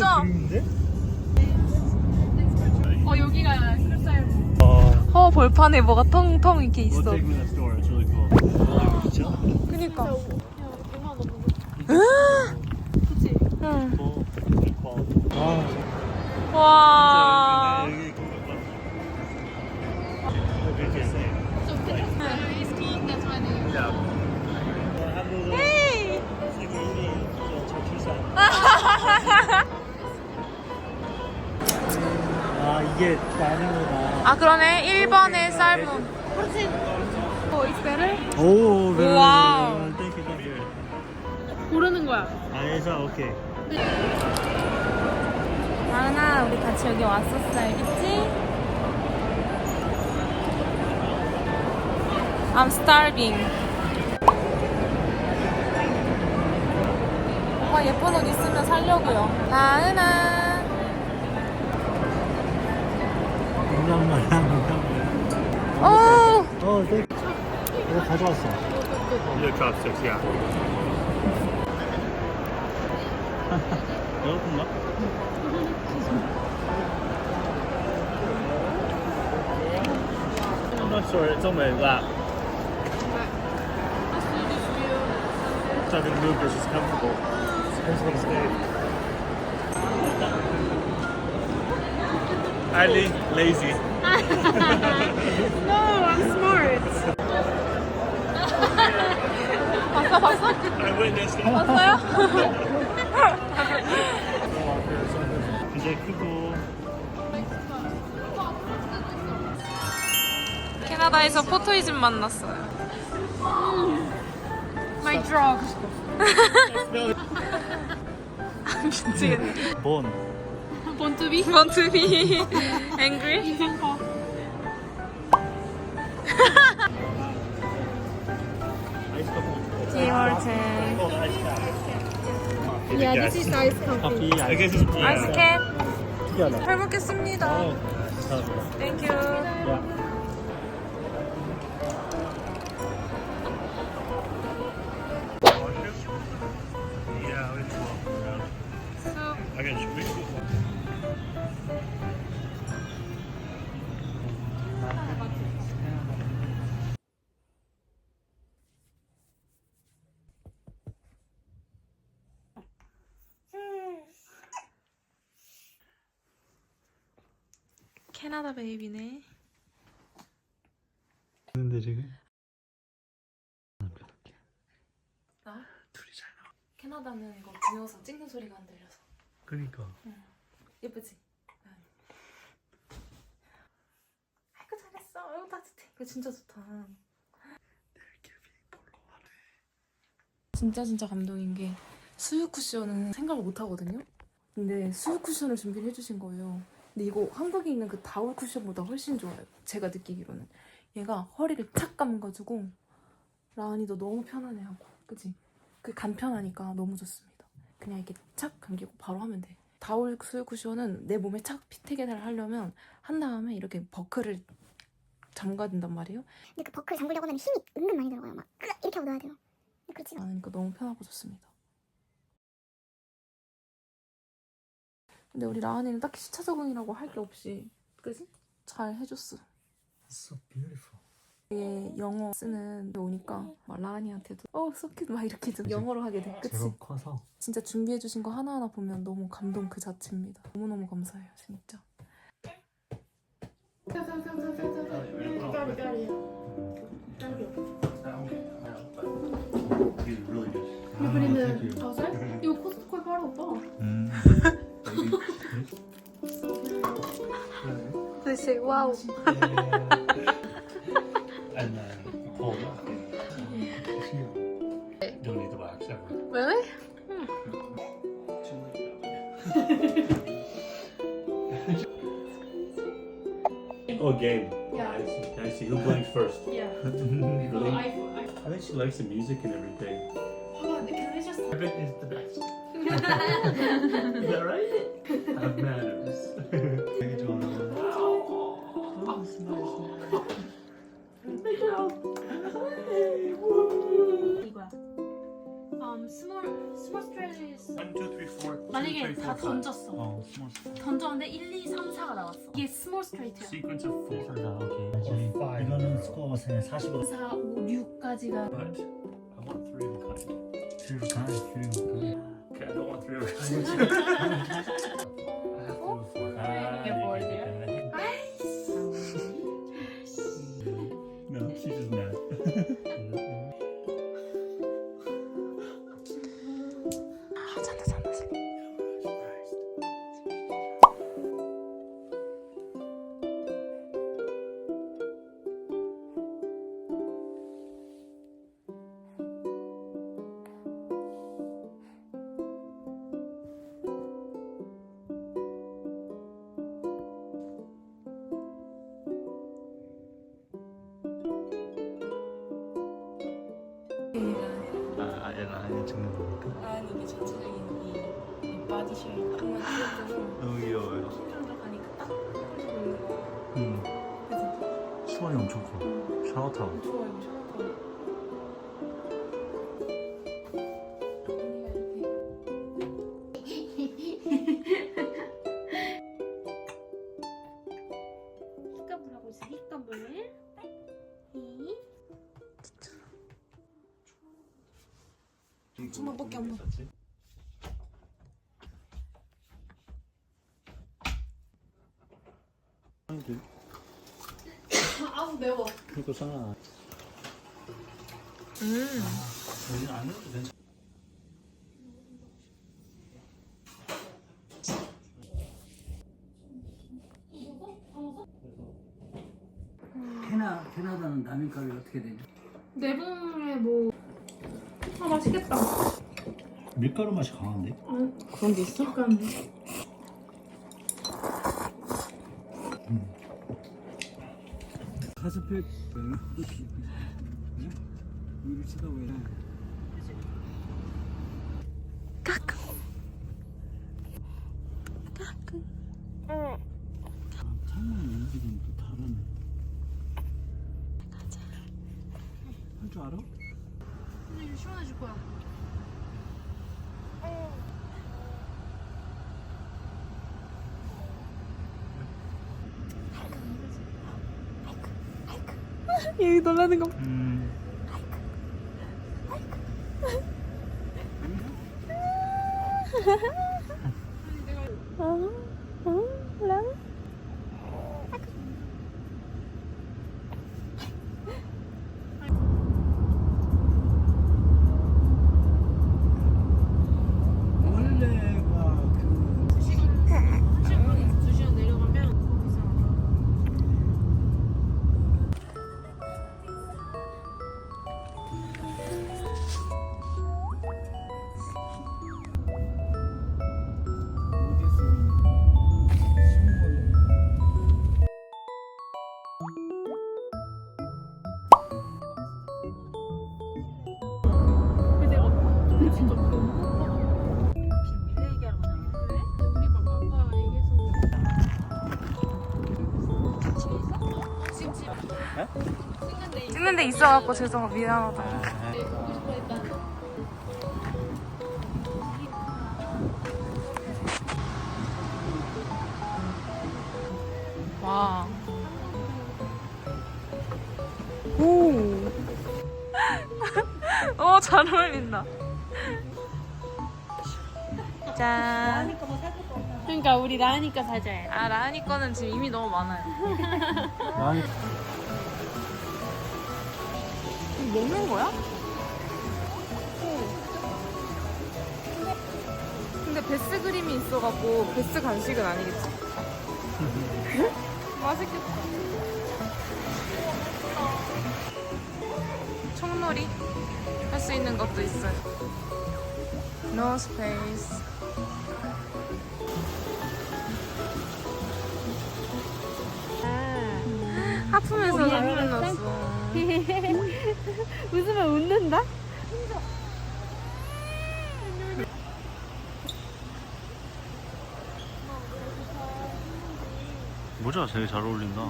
진짜. 어, 여기가 크루사일. 와. 어 벌판에 뭐가 텅텅 이렇게 있어. 그니까. 야, 100만 원 넘는 그치? 응. 어, quality. 아, 와. 이게 마늘로다. 아 그러네. 1번에 쌀문. Oh, it's better? 오, very 와우. good. Thank you, thank you. 고르는 거야. 아, 예사 오케이. 나은아 우리 같이 여기 왔었어 알겠지? I'm starving. 오빠 예쁜 옷 있으면 살려고요. 나은아. 가 가져왔어. Your chopsticks, yeah. 배고픈가? I'm not sure. It's on my lap. So I can move because it's comfortable. I just want to stay. Ali, lazy. 봤어 봤어? 봤어요? 이제 크고 캐나다에서 포토이즘 만났어요. My drug. 미치겠네. 본 Want to be? Want to be angry? 디월체. Yeah, this is ice coffee. 아이스 커피 아이스캡. 특이하다 잘 먹겠습니다. 어, 감 캐나다 베이비네. 근데 지금 나? 둘이 잘 나와. 캐나다는 이거 비어서 찍는 소리가 안 들려서. 그러니까 예쁘지? 응. 아이고 잘했어. 아이고 따뜻해. 이거 진짜 좋다. 진짜 진짜 감동인 게 수유 쿠션은 생각을 못 하거든요. 근데 수유 쿠션을 준비를 해주신 거예요. 근데 이거 한국에 있는 그 다울 쿠션보다 훨씬 좋아요. 제가 느끼기로는 얘가 허리를 탁 감가지고 라은이도 너무 편안해 하고, 그치? 그 간편하니까 너무 좋습니다. 그냥 이렇게 착 감기고 바로 하면 돼. 다울 수유 쿠션은 내 몸에 착 피트게를 하려면 한 다음에 이렇게 버클을 잠가야 된단 말이에요. 근데 그 버클 잠그려고 하면 힘이 은근 많이 들어가요. 막 으악 이렇게 하고 넣어야 돼요. 그렇지가 않아요. 않으니까 너무 편하고 좋습니다. 근데 우리 라은이는 딱히 시차 적응이라고 할 게 없이 그지? 잘 해줬어. So beautiful. 이게 영어 쓰는 데 오니까 막 라은이한테도 어 소켓 막 이렇게 좀 영어로 하게 돼. 그치? 제법 커서 진짜 준비해 주신 거 하나하나 보면 너무 감동 그 자체입니다. 너무너무 감사해요 진짜. He's really good. You put in the outside? 이거 코스트코에 팔아 오빠. 음. Mm-hmm. They say wow. and then I pulled it Don't need the wax ever. Really? Hmm. oh, game. Yeah. I see. I see. Who blinks first? Yeah. really? I, I, I think she likes the music and everything. Hold on, can I just? Ribbit is the best. Is that right? Have manners. 되게 좋아하는 거. 이거야. Um, small, small strategies. One, two, three, four. two, 만약에 three, 다. 던졌어. 어, small small. 던졌는데 1, 2, 3, 4가 나왔어. 이게 small straight야. Sequence of four. 오케이. five. 이거는 스코어 45. 4, 5, 6까지가. But I want three of a kind. 줄가 줄. Okay, くれるかもしれない。 정말 귀엽고 너무 귀여워요. 신경적하니까 딱 보이고 있는 거. 음. 그치? 수원이 엄청 커. 샤워타운. 좋아 이거 샤워터. 언 아우 매워. 그리고 사. 음. 여기 안 해도 괜찮아. 캐나 캐나다는 라면값이 어떻게 되냐? 내분에 뭐. 아 맛있겠다. 밀가루 맛이 강한데? 그런 게 있어? 약간 가스펠 이렇게. 쓰다 보면 창문 움직임 또 다르네. 할 줄 알아? 근데 이거 시원해질 거야. 얘 놀라는 거. 음. 원래가 있어갖고 죄송 미안하다. 와. 오. 어, 잘 어울린다. 짠. 그러니까 우리 나으니까 사자. 아, 라은이 거는 지금 이미 너무 많아요. 먹는 거야? 근데 베스 그림이 있어갖고 베스 간식은 아니겠지? 맛있겠다. 총놀이 할 수 있는 것도 있어요. No space. 하품해서 눈물 났어. 웃으면 웃는다? 모자 되게 잘 어울린다.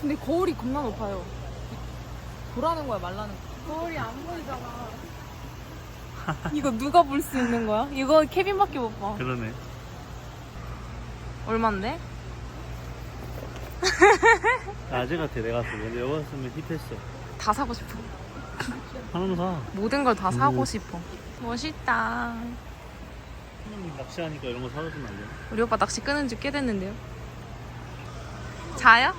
근데 거울이 겁나 높아요. 보라는 거야, 말라는 거야? 거울이 안 보이잖아. 이거 누가 볼 수 있는 거야? 이거 케빈밖에 못 봐. 그러네. 얼만데? 아재 같아 내가. 근데 여기 왔으면 힙했어. 다 사고 싶어. 하나는 사. 모든 걸 다 사고 오. 싶어. 멋있다. 형님 낚시하니까 이런 거 사주시면 안 돼요? 우리 오빠 낚시 끄는 지꽤 됐는데요. 자요?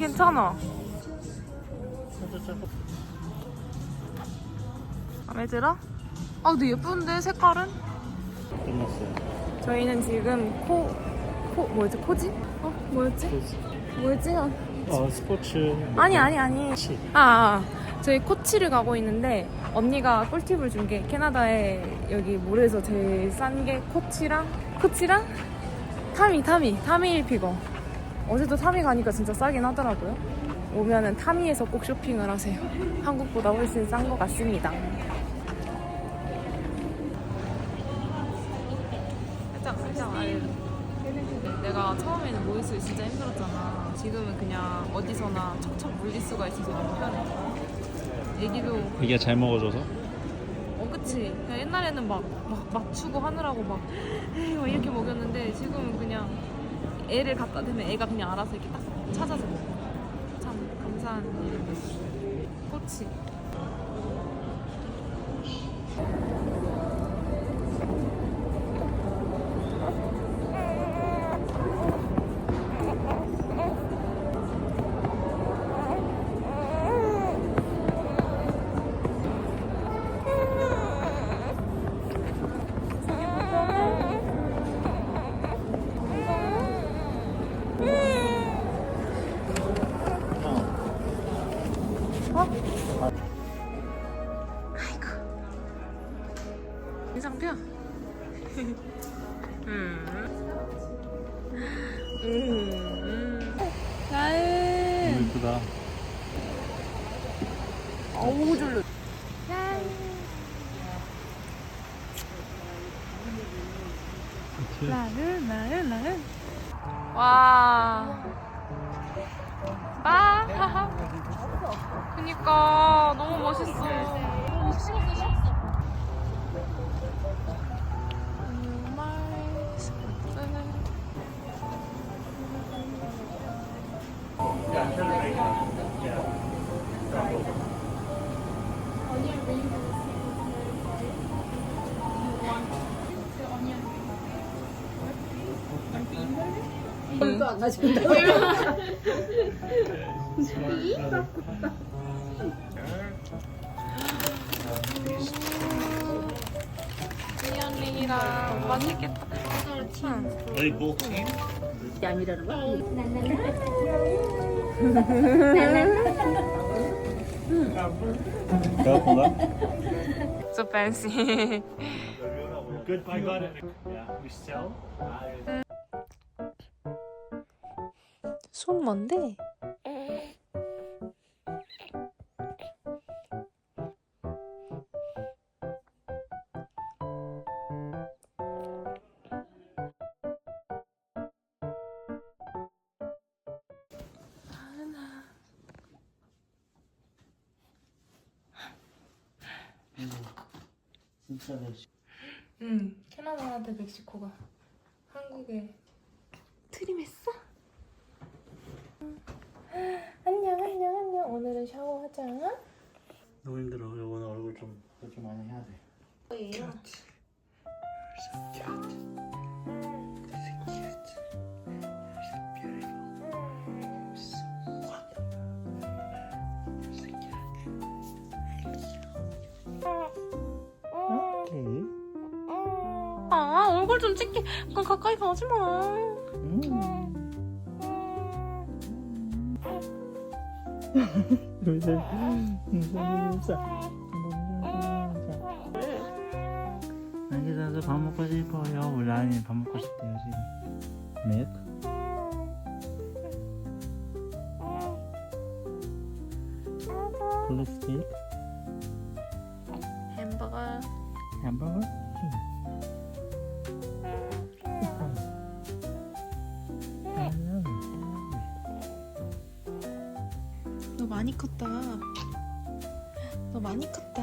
괜찮아. 마음에 들어? 아 근데 예쁜데 색깔은? 끝났어요. 저희는 지금 코, 코 뭐였지? 코지? 어? 뭐였지? 뭐였지? 어. 어 스포츠. 아니 아니 아니. 치. 아, 아 저희 코치를 가고 있는데 언니가 꿀팁을 준 게 캐나다에 여기 모래에서 제일 싼 게 코치랑 코치랑 타미 타미 타미 일 피거 어제도 타미 가니까 진짜 싸긴 하더라고요 오면은 타미에서 꼭 쇼핑을 하세요 한국보다 훨씬 싼 것 같습니다 살짝 살짝 알 내가 처음에는 모유수유 진짜 힘들었잖아. 지금은 그냥 어디서나 척척 물릴 수가 있어서 너무 편해. 애기도 이게 잘 먹어줘서? 어 그치. 그냥 옛날에는 막, 막 맞추고 하느라고 막, 에이, 막 이렇게 먹였는데 지금은 그냥 애를 갖다 대면 애가 그냥 알아서 이렇게 딱 찾아서 먹어. 참 감사한. 꼬치. 인 와. 빠. 그니까 너무 멋있어. 정말 스포츠. 미연링이랑 맛있겠다. 응. Are they both team? So fancy. Good, I got it. Yeah, we sell. 손 뭔데? 진짜 응. 캐나다한테 멕시코가 한국에 트림했어? 안녕 안녕 안녕 오늘은 샤워하자 너무 힘들어. 이번에 얼굴 좀, 좀 많이 해야 돼. 뭐예요? 오케이. 아 얼굴 좀 찍게 가, 가까이 가지 마 음. 안지 자서 밥 먹고 싶어요 우리 라니 밥 먹고 싶대요 지금 몇? 콜레스테이크 햄버거. 햄버거? 너 많이 컸다. 너 많이 컸다.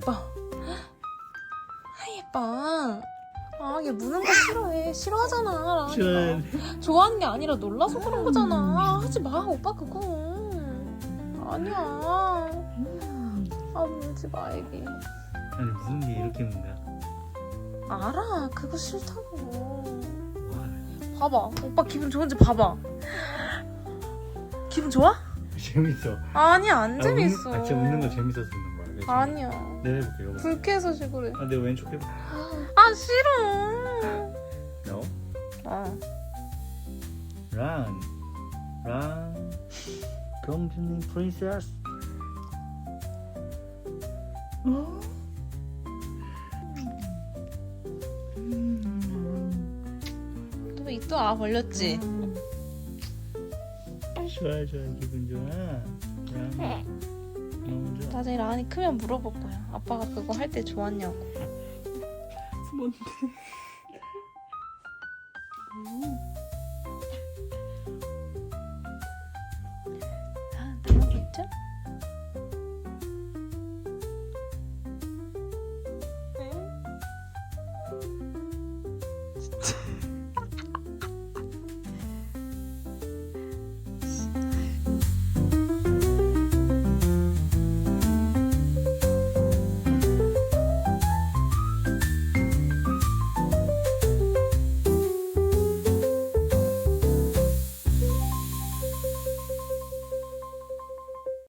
예뻐. 아 예뻐. 아 얘 무는 거 싫어해. 싫어하잖아. 좋아하는 게 아니라 놀라서 그런 거잖아. 하지 마 오빠 그거. 아니야. 아 물지 마 애기. 아니 무슨 게 이렇게 문가 알아. 그거 싫다고. 와 봐봐. 오빠 기분 좋은지 봐봐. 기분 좋아? 재밌어 아니야 안 아, 재밌어. 웃는, 아 진짜 웃는 거 거야 그래서 아니야. 내가 해볼게 봐. 불쾌해서 그래. 아 내가 왼쪽 해볼게 아 싫어. No 아 Run Run 공주님 프린세스 또또아 벌렸지. 좋아 좋아 기분 좋아 Run 나중에 라은이 크면 물어볼 거야. 아빠가 그거 할 때 좋았냐고. 뭔데?